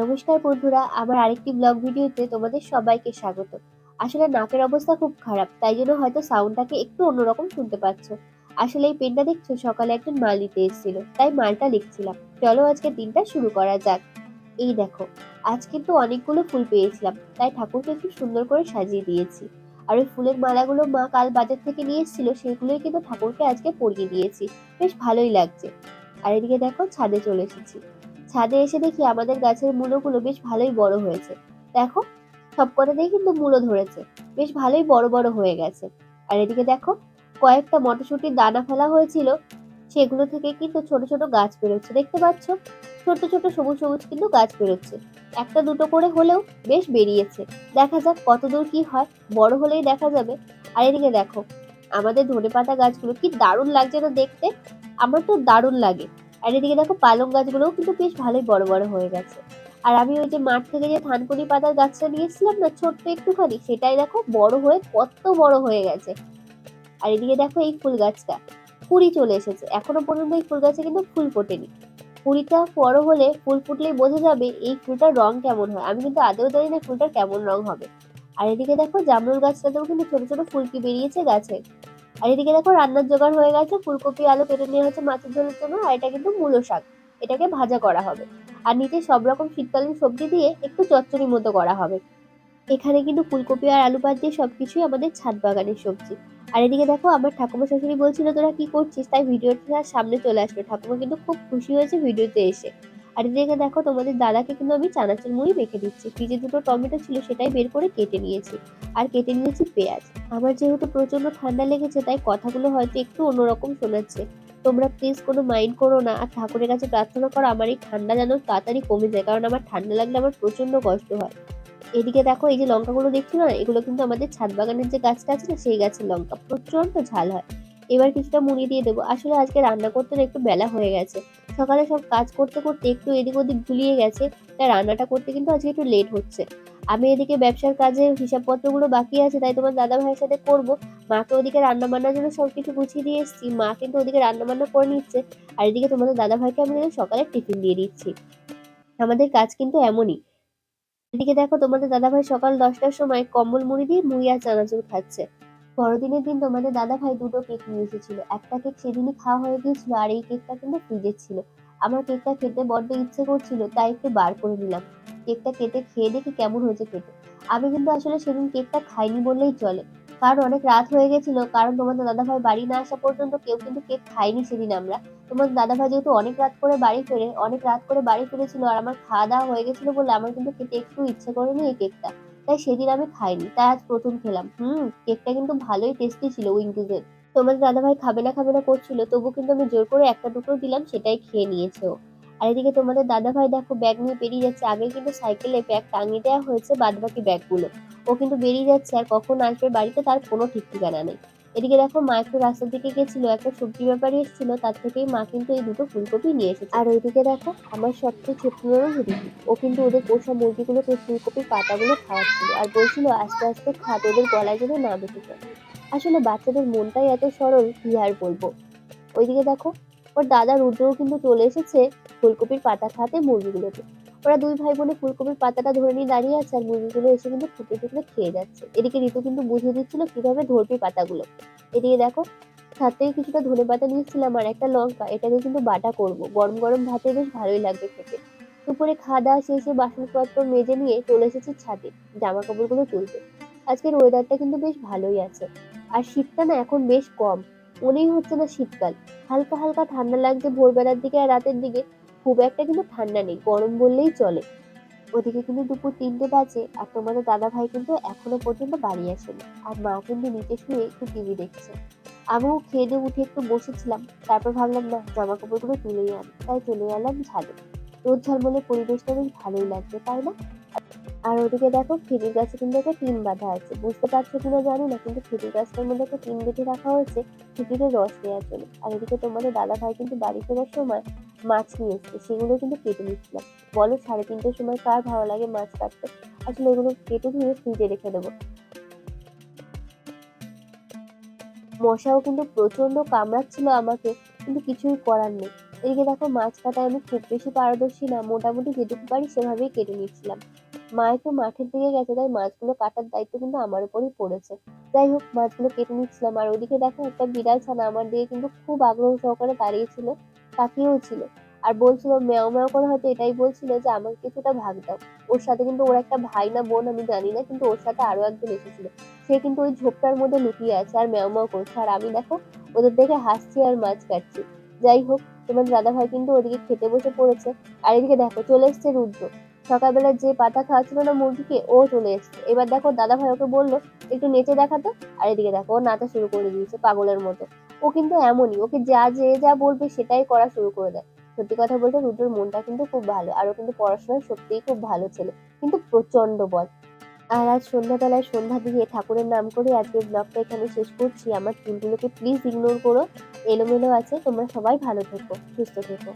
নমস্কার বন্ধুরা আমার আরেকটি ব্লগ ভিডিওতে তোমাদের সবাইকে স্বাগত। আসলে নাকের অবস্থা খুব খারাপ, তাই জন্য হয়তো সাউন্ডটাকে একটু অন্যরকম শুনতে পাচ্ছ। আসলে এই পেনটা দেখছ? সকালে একজন মাল নিতে এসেছিল, তাই মালটা লিখছিলাম। চলো আজকে দিনটা শুরু করা যাক। এই দেখো, আজ কিন্তু অনেকগুলো ফুল পেয়েছিলাম, তাই ঠাকুরকে একটু সুন্দর করে সাজিয়ে দিয়েছি। আর ওই ফুলের মালাগুলো মা কাল বাজার থেকে নিয়ে এসেছিল, সেগুলোই কিন্তু ঠাকুরকে আজকে পরিয়ে দিয়েছি। বেশ ভালোই লাগছে। আর এদিকে দেখো, ছাদে চলে এসেছি। ছাদে এসে দেখি আমাদের গাছের মূলগুলো বেশ ভালোই বড় হয়েছে। দেখো, সব কটাতেই কিন্তু মূলো ধরেছে। বেশ ভালোই বড় বড় হয়ে গেছে। আর এদিকে দেখো, কয়েকটা মটরশুটির দানা ফেলা হয়েছিল। সেগুলো থেকে কিন্তু ছোট ছোট গাছ বেরোচ্ছে। দেখতে পাচ্ছ? ছোট ছোট সবুজ সবুজ কিন্তু গাছ বেরোচ্ছে। একটা দুটো করে হলেও বেশ বেরিয়েছে। দেখা যাক কতদূর কি হয়। বড় হলেই দেখা যাবে। আর এদিকে দেখো, আমাদের ধনে পাতা গাছগুলো কি দারুণ লাগছে না দেখতে? আমার তো দারুণ লাগে। আর এদিকে দেখো পালং গাছগুলোও কিন্তু বেশ ভালোই বড় বড় হয়ে গেছে। আর আমি ওই যে মাঠ থেকে যে থানকুনি পাতার গাছটা নিয়েছিলাম না, ছোট্ট একটুখানি, সেটাই দেখো বড় হয়ে কত বড় হয়ে গেছে। আর এদিকে দেখো এই ফুল গাছটা কুড়ি চলে এসেছে। এখনও পর্যন্ত এই ফুল গাছে কিন্তু ফুল ফোটেনি। কুড়িটা বড় হলে ফুল ফুটলেই বোঝা যাবে এই ফুলটার রং কেমন হয়। আমি কিন্তু আদৌ জানি না ফুলটার কেমন রং হবে। আর এদিকে দেখো জামরুল গাছটাতেও কিন্তু ছোট ছোট ফুলকি বেরিয়েছে গাছে। আর এদিকে দেখো রান্নার জোগাড় হয়ে গেছে, ফুলকপি, আলু কেটে নেওয়া হচ্ছে মাছের ঝোলের জন্য, আর এটা কিন্তু মূলো শাক। এটাকে ভাজা করা হবে। আর নিচে সব রকম শীতকালীন সবজি দিয়ে একটু চচ্চড়ির মতো করা হবে। এখানে কিন্তু ফুলকপি আর আলু পাত দিয়ে সবকিছুই আমাদের ছাদ বাগানের সবজি। আর এদিকে দেখো আমার ঠাকুমা শাশুড়ি বলছিল, তোরা কি করছিস? তাই ভিডিওটা সামনে চলে আসলো ঠাকুমা কিন্তু খুব খুশি হয়েছে ভিডিওতে এসে। আর এদিকে দেখো তোমাদের দাদাকে কিন্তু আমি চানাচুর মুড়ি মেখে দিচ্ছি। ফ্রিজে দুটো টমেটো ছিল সেটাই বের করে কেটে নিয়েছি। আর কেটে নিয়েছি পেঁয়াজ। আমার যেহেতু প্রচণ্ড ঠান্ডা লেগেছে, তাই কথাগুলো হয়তো একটু অন্যরকম শোনাচ্ছে। তোমরা প্লিজ কোনো মাইন্ড করো না। আর ঠাকুরের কাছে প্রার্থনা করো, আমার এই ঠান্ডা যেন তাড়াতাড়ি কমে যায়, কারণ আমার ঠান্ডা লাগলে আমার প্রচণ্ড কষ্ট হয়। এদিকে দেখো, এই যে লঙ্কাগুলো দেখছ না, এগুলো কিন্তু আমাদের ছাদ বাগানের যে গাছটা আছে না, সেই গাছের লঙ্কা প্রচণ্ড ঝাল হয়। এবার কিছুটা মুড়ি দিয়ে দেবো। আসলে আজকে রান্না করতে না একটু বেলা হয়ে গেছে। সকালে সব কাজ করতে করতে একটু এদিক ওদিক গুলিয়ে গেছে, তাই রান্নাটা করতে কিন্তু আজকে একটু লেট হচ্ছে। আমি এদিকে ব্যবসার কাজে হিসাবপত্রগুলো বাকি আছে, তাই তোমার দাদা ভাইয়ের সাথে করব। মাকে ওদিকে রান্না বান্নার জন্য সব কিছু গুছিয়ে দিয়ে এসেছি, মা কিন্তু ওদিকে রান্না বান্না করে নিচ্ছে। আর এদিকে তোমাদের দাদা ভাইকে আমি সকালে টিফিন দিয়ে দিচ্ছি। আমাদের কাজ কিন্তু এমনই। এদিকে দেখো তোমাদের দাদা ভাই সকাল দশটার সময় কম্বল মুড়ি দিয়ে মুড়ি আর চানাচুর খাচ্ছে। বড়দিনের দিন তোমাদের দাদা ভাই দুটো কেক নিয়ে এসেছিল। একটা কেক সেদিনই খাওয়া হয়ে গিয়েছিল আর এই কেকটা কিন্তু ফ্রিজে ছিল। আমার কেকটা খেতে বড্ড ইচ্ছে করছিল, তাই একটু বার করে নিলাম। কেকটা কেটে খেয়ে দেখি কেমন হয়েছে খেতে। আমি কিন্তু আসলে সেদিন কেকটা খাইনি বললেই চলে। কারণ অনেক রাত হয়ে গেছিল, কারণ তোমাদের দাদা ভাই বাড়ি না আসা পর্যন্ত কেউ কিন্তু কেক খাইনি সেদিন আমরা। তোমার দাদা ভাই যেহেতু অনেক রাত করে বাড়ি ফেরে, অনেক রাত করে বাড়ি ফিরেছিল আর আমার খাওয়া দাওয়া হয়ে গেছিল বলে আমার কিন্তু খেতে একটু ইচ্ছে করেনি এই কেকটা। তাই সেদিন আমি খাইনি, তাই আজ প্রথম খেলাম। হুম, কেকটা কিন্তু ভালোই টেস্টি ছিল উইঙ্কিজের। তোমার দাদা ভাই খাবে না খাবে না করছিল তবু কিন্তু আমি জোর করে একটা দুটো দিলাম, সেটাই খেয়ে নিয়েছে আর এদিকে তোমাদের দাদা ভাই দেখো ব্যাগ নিয়ে বেরিয়ে যাচ্ছে। আগে কিন্তু সাইকেলে ব্যাগ টাঙিয়ে দেওয়া হয়েছে, বাদবাকি ব্যাগগুলো ও কিন্তু বেরিয়ে যাচ্ছে আর কখন আসবে বাড়িতে তার কোনো ঠিক ঠিকানা নেই। এদিকে দেখো মা একটু রাস্তার দিকে গেছিল, একটা সবজি ব্যাপারী এসেছিল, তার থেকেই মা কিন্তু এই দুটো ফুলকপি নিয়ে এসেছে। আর ওইদিকে দেখো আমার সবচেয়ে ছোট রুটি ও কিন্তু ওদের পোষা মুরগিগুলোকে ফুলকপির পাতাগুলো খাওয়াচ্ছিল আর বলছিল আস্তে আস্তে খাত ওদের গলায় যেন না বেঁচে যায়। আসলে বাচ্চাদের মনটাই এত সরল, কি আর বলব? ওইদিকে দেখো, ওর দাদা রুদ্রও কিন্তু চলে এসেছে ফুলকপির পাতা খাতে মুরগিগুলোকে। ওরা দুই ভাই বোনে ফুলকপির পাতাটা ধরে নিয়ে দাঁড়িয়ে আছে আর মুরগিগুলো এসে কিন্তু ফুটে ফুটে খেয়ে যাচ্ছে। এদিকে ঋতু কিন্তু বুঝিয়ে দিচ্ছিল কীভাবে ধরবে পাতাগুলো। এদিকে দেখো সাথেই কিছুটা ধনে পাতা নিয়েছিলাম আর একটা লঙ্কা এটাকে কিন্তু বাটা করব। গরম গরম ভাতে বেশ ভালোই লাগবে খেতে। দুপুরে খাওয়া দাওয়া শেষে বাসনপত্র মেজে নিয়ে চলে এসেছি ছাদে জামা কাপড়গুলো তুলতে। আজকের ওয়েদারটা কিন্তু বেশ ভালোই আছে। আর শীতটা না এখন বেশ কম। মনেই হচ্ছে না শীতকাল। হালকা হালকা ঠান্ডা লাগছে ভোরবেলার দিকে আর রাতের দিকে। খুব একটা কিন্তু ঠান্ডা নেই, গরম বললেই চলে। ওদিকে কিন্তু দুপুর তিনটে বাজে আর তোমাদের দাদা ভাই কিন্তু এখনও পর্যন্ত বাড়ি আসেনি। আর মা কিন্তু নিচে শুয়ে একটু টিভি দেখছে। আমিও খেয়ে দিয়ে উঠে একটু বসেছিলাম, তারপর ভাবলাম, না জামা কাপড়গুলো তুলেই আনি। তাই চলে এলাম ছাদে রোদ ঝলমলে পরিবেশটা বেশ ভালোই লাগছে, তাই না? আর ওদিকে দেখো খেজুর গাছে কিন্তু একটা টিন বাঁধা আছে। বুঝতে পারছ কিনা জানি না, কিন্তু খেজুর গাছটার মধ্যে একটা টিন বেঁধে রাখা হয়েছে খেজুরের রস নেওয়ার জন্য। আর এদিকে তোমাদের দাদা ভাই কিন্তু বাড়ি ফেরার সময় মাছ নিয়ে এসছে, সেগুলো কিন্তু কেটে নিচ্ছিলাম। বলো সাড়ে তিনটের সময় কার ভালো লাগে মাছ কাটতে? আসলে এগুলো কেটে ধুয়ে ফ্রিজে রেখে দেবো। মশাও কিন্তু প্রচণ্ড কামড়াচ্ছিল আমাকে, কিন্তু কিছুই করার নেই। এদিকে দেখো মাছ কাটায় আমি খুব বেশি পারদর্শী না, মোটামুটি যেটুকু পারি সেভাবেই কেটে নিচ্ছিলাম। মা একটু মাঠের দিকে গেছে, তাই মাছগুলো কাটার দায়িত্ব কিন্তু আমার উপরই পড়েছে। যাই হোক, মাছগুলো কেটে নিচ্ছিলাম। আর ওদিকে দেখো, একটা বিড়াল ছানা আমার দিকে কিন্তু খুব আগ্রহ সহকারে দাঁড়িয়েছিল, তাকিয়েও ছিল। আর বলছিল, ম্যাও ম্যাও করে হয়তো এটাই বলছিল যে আমাকে কিছুটা ভাগ দাও। ওর সাথে কিন্তু ওর একটা ভাই না বোন আমি জানি না, কিন্তু ওর সাথে আরও একজন এসেছিল। সে কিন্তু ওই ঝোপটার মধ্যে লুকিয়ে আছে আর ম্যাও ম্যাও করছে। আর আমি দেখো, ওদের দেখে হাসছি আর মাছ কাটছি। যাই হোক, তোমার দাদা ভাই কিন্তু ওদিকে খেতে বসে পড়েছে। আর এদিকে দেখো, চলে এসছে রুদ্র। সকালবেলা যে পাতা খাওয়াচ্ছিল না মুরগিকে, ও চলে এসছে। এবার দেখো দাদা ভাই ওকে বলল, একটু নেচে দেখাতো আর এদিকে দেখো, ও নাচা শুরু করে দিয়েছে পাগলের মতো। ও কিন্তু এমনই, ওকে যা, যে যা বলবে সেটাই করা শুরু করে দেয়। সত্যি কথা বলতে রুদ্রের মনটা কিন্তু খুব ভালো, আর ও কিন্তু পড়াশোনায় সত্যিই খুব ভালো ছেলে, কিন্তু প্রচণ্ড বল। আর আজ সন্ধ্যাবেলায় সন্ধ্যা দিয়ে ঠাকুরের নাম করে আজকে ব্লগটা এখানে শেষ করছি। আমার চুলগুলোকে প্লিজ ইগনোর করো। এলোমেলো আছে, তোমরা সবাই ভালো থেকো, সুস্থ থেকো।